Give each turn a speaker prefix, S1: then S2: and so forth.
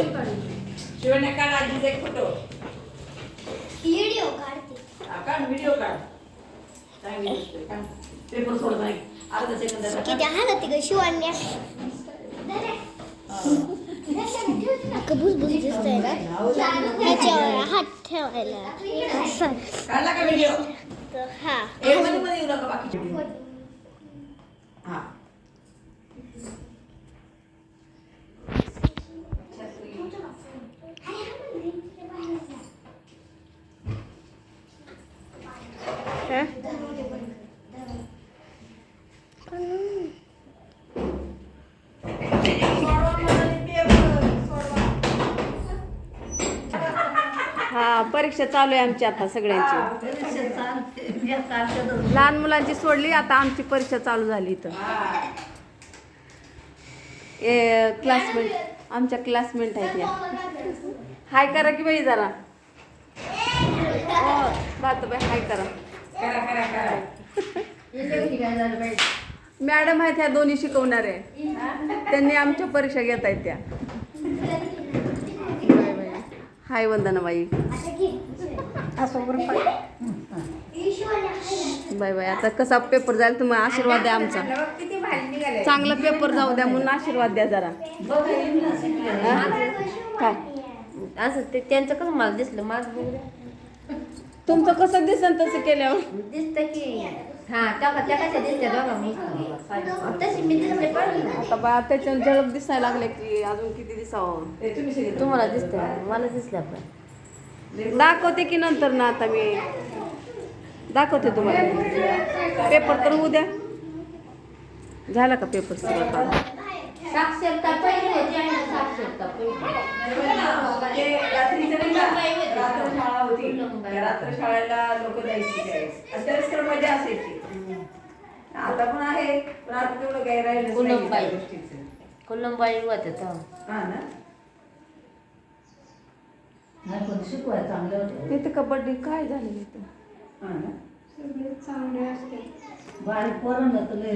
S1: शिवण्या काढ आजीचा एक फोटो
S2: व्हिडिओ काढते
S1: काढ व्हिडिओ काढ चांगली गोष्ट आहे, काढ. पेपर सोड नाही अर्धा सेकंदाचा
S2: किती हालत ग शिवण्या कबूस बुस दिसतंय ना ह्याच्यावर हात ठेवायला
S1: काढला का व्हिडिओ
S2: हा
S1: हा?
S3: परीक्षा चालू आहे आमची आता सगळ्यांची. लहान मुलांची सोडली आता आमची परीक्षा चालू झाली इथं. ए क्लासमेट आमच्या क्लासमेट आहेत या. हाय करा की बाई जरा. बात बाई हाय करा.
S1: करा करा करा.
S3: मॅडम आहेत ह्या दोन्ही शिकवणारे त्यांनी आमच्या परीक्षा घेत आहेत त्या. Bye bye hi Vandanabai. Bye bye. आता कसा पेपर जाईल तुम्ही आशीर्वाद द्या आमचा.
S1: किती भारी निघाले.
S3: चांगला पेपर जाऊ द्या म्हणून आशीर्वाद द्या जरा? काय?
S4: असं ते त्यांचं कसं मला दिसलं माझं बघू द्या.
S3: तुमचं कसं दिसन तसं केल्यावर?
S4: दिसतं की. हा त्या त्या कशा दिसत्या दोघा मी? तशी मी दिसले
S3: आता बा त्याच्या झळक दिसायला लागले की अजून किती दिसावं?
S4: तुम्हाला दिसतंय मला दिसल्या पण.
S3: दाखवते की नंतर ना आता मी. दाखवते तुम्हाला. पेपर तर होऊ द्या. झाला का पेपर सगळं काम?
S4: साक्षरता पहिली साक्षरता
S1: रात्र शाळा होती त्या रात्र शाळेला लोक जायची त्यावेळेस आणि त्यावेळेस तर मजा असायची. आता पण आहे. पण आता तेवढं काही राहिलं
S4: कुलंबाई.
S1: गोष्टीचं.
S4: कोलंबाई होत्या तेव्हा.
S1: हा ना?
S3: इथं कबड्डी काय झालं इथं?
S1: हा ना?
S4: ये